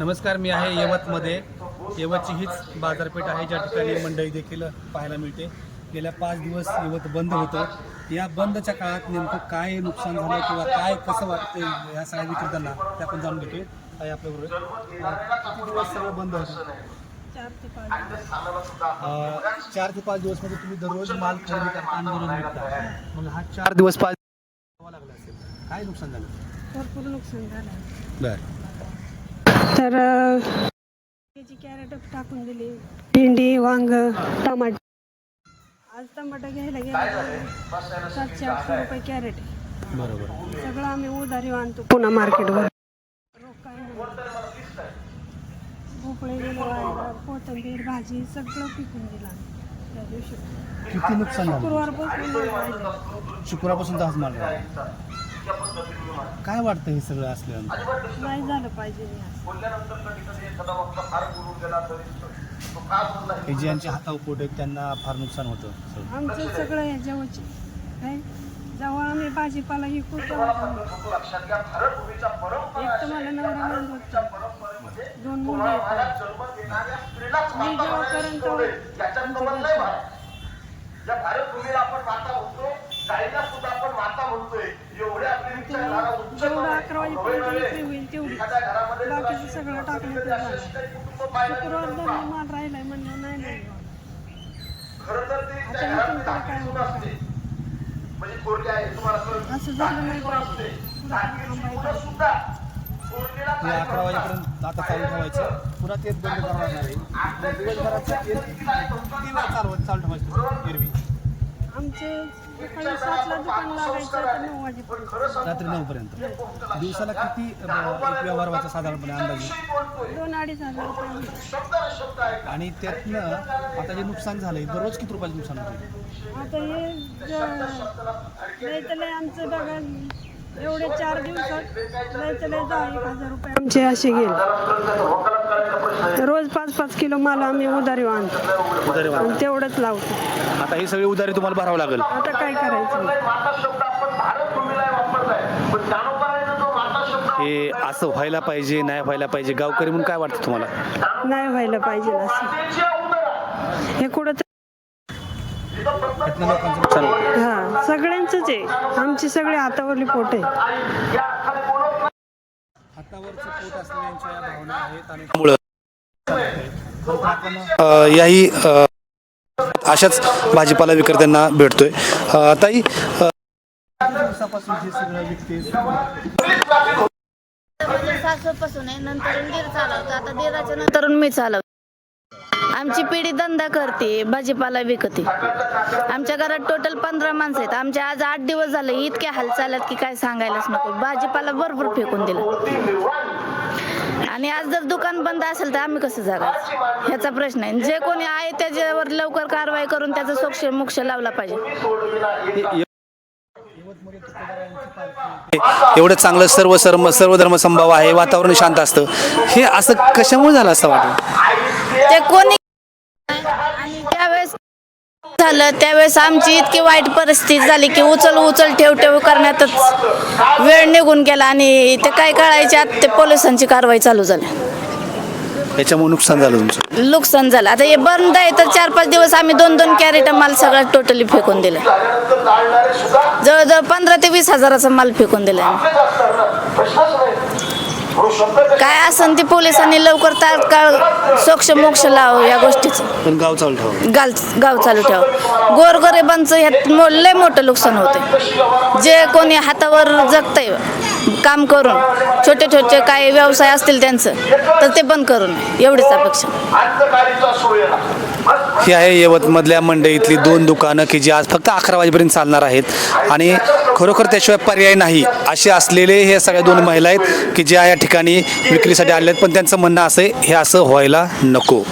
नमस्कार मी आहे यवतमध्ये यवतची हीच बाजारपेठ आहे ज्या ठिकाणी मंडई देखील पाहायला मिळते. गेल्या पाच दिवस यवत बंद होतं. या बंदच्या काळात नेमकं काय नुकसान झालं किंवा काय कसं वाटतं या सगळ्या विक्रेत्यांना ते आपण जाणून घेतोय. आहे. आपल्याबरोबर दिवस सर्व बंद होतं? चार ते पाच अं, चार ते पाच दिवसमध्ये तुम्ही दररोज माल खरेदी करता आणि दररोज विकता. मग हा चार दिवस पाच लागला असेल. काय नुकसान झालं? भरपूर नुकसान झालं बरं. तर अ, त्याची कॅरेट टाकून दिली. भेंडी वांग टमाट. आज टमाटा घ्यायला गेला सातशे आठशे रुपये कॅरेट. बरोबर. सगळं आम्ही उधारी आणतो. पुन्हा मार्केटवर. रोख काय नाही. भोपळे गेले वाळायला कोथिंबीर भाजी सगळं पिकून दिलं आम्ही त्या दिवशी. किती नुकसान झालं? शुक्रवारपासून. शुक्रवारपासून दहाच माल. काय वाटतं हे सगळं असल्यानंतर? नाही झालं पाहिजे हे असं. हे जे यांच्या हातावर पोट आहेत त्यांना फार नुकसान होतं सगळं. आमचं सगळं ह्याच्यावरची काय? जेव्हा आम्ही भाजीपाला ही खूप एक तर मला नवरा होता दोन मुलं आहेत. मी आमचं घर या भारत भूमीला आपण माता म्हणतो गाईला सुद्धा आपण माता म्हणतोय. एवढे जेवढं अकरा वाजेपर्यंत विक्री होईल तेवढी बाकीचं सगळं टाकलं झालं. शुक्रवार धरून माल राहिलाय म्हणलं नाही नाही. आता इथून काय असं झालं नाही पाहिजे. ते अकरा वाजेपर्यंत आता चालू ठेवायचं. पुन्हा तेच बंद करणार नाही आहे. दिवसभराचं तेच किती वेळ चालू चालू ठेवायचं? एरवी. सकाळी सातला दुकान लागायचं तर नऊ वाजेपर्यंत. रात्री नऊपर्यंत. दिवसाला किती अ, व्यवहार व्हायचा साधारणपणे अंदाजे? दोन अडीच हजार रुपये. आणि त्यातनं आता जे नुकसान झालंय दररोज किती रुपयाचं नुकसान होतं आता हे ज- आमचं बघा एवढे चार दिवसात दहा एक हजार रुपये आमचे असे गेले. रोज पाच पाच किलो माल आम्ही उधारी आणतो उधारी. आणि तेवढंच लावतो. आता ही सगळी उधारी तुम्हाला भरावं लागेल. आता काय करायचं? माता शब्द आपण भारत भूमीला वापरलाय पण ज्ञानोबारायनं जो माता शब्द हे असं व्हायला पाहिजे नाही व्हायला पाहिजे गावकरी म्हणून काय वाटतं तुम्हाला? नाही व्हायला पाहिजे असं. हे कुठं. हा सगळ्यांचंच आहे. आमची सगळी हातावरली पोट आहे. हातावरचं पोट असलेल्यांच्या या भावना आहेत आणि त्यामुळं आपण अ, याही अशाच भाजीपाला विक्रेत्यांना भेटतोय. ताई सासूपासून आहे नंतर दीर चालवतो. आता नंतर मी चालवतो. आमची पिढी धंदा करते भाजीपाला विकते. आमच्या घरात टोटल पंधरा माणसं आहेत. आमच्या आज आठ दिवस झाले इतके हाल चालत की काय सांगायलाच नको. भाजीपाला भरपूर फेकून दिला. आणि आज जर दुकान बंद असेल तर आम्ही कसं जगायचं ह्याचा प्रश्न आहे. जे कोणी आहे त्याच्यावर लवकर कारवाई करून त्याचा सोक्ष मोक्ष लावला पाहिजे. एवढं चांगलं सर्व सर्व सर्व धर्म संभाव आहे वातावरण शांत असतं. हे असं कशामुळे झालं असं वाटतं ते कोणी झालं त्यावेळेस आमची इतकी वाईट परिस्थिती झाली की उचल उचल ठेव ठेव करण्यातच वेळ निघून गेला आणि ते काय कळायच्या आत ते पोलिसांची कारवाई चालू झाली. याच्यामुळे नुकसान झालं तुमचं? नुकसान झालं. आता हे बंद आहे तर चार पाच दिवस आम्ही दोन दोन कॅरेट माल सगळं टोटली फेकून दिलं. जवळजवळ पंधरा ते वीस हजाराचा माल फेकून दिला. काय असन ते पोलिसांनी लवकर तात्काळ सोक्ष मोक्ष लाव या गोष्टीचं. पण गाव चालू ठेवा. गाल गाव चालू ठेवा. गोरगरिबांचं ह्यात मो- लय मोठं नुकसान होते जे कोणी हातावर जगतंय काम करून छोटे छोटे काही व्यवसाय असतील त्यांचं तर ते बंद करून एवढीच अपेक्षा. ही आहे यवतमधल्या मंडईतली दोन दुकानं की जी आज फक्त अकरा वाजेपर्यंत चालणार आहेत. आणि खरोखर त्याशिवाय पर्याय नाही असे असलेले हे सगळ्या दोन महिला आहेत की ज्या या ठिकाणी विक्रीसाठी आलेल्या आहेत पण त्यांचं म्हणणं असं आहे हे असं व्हायला नको.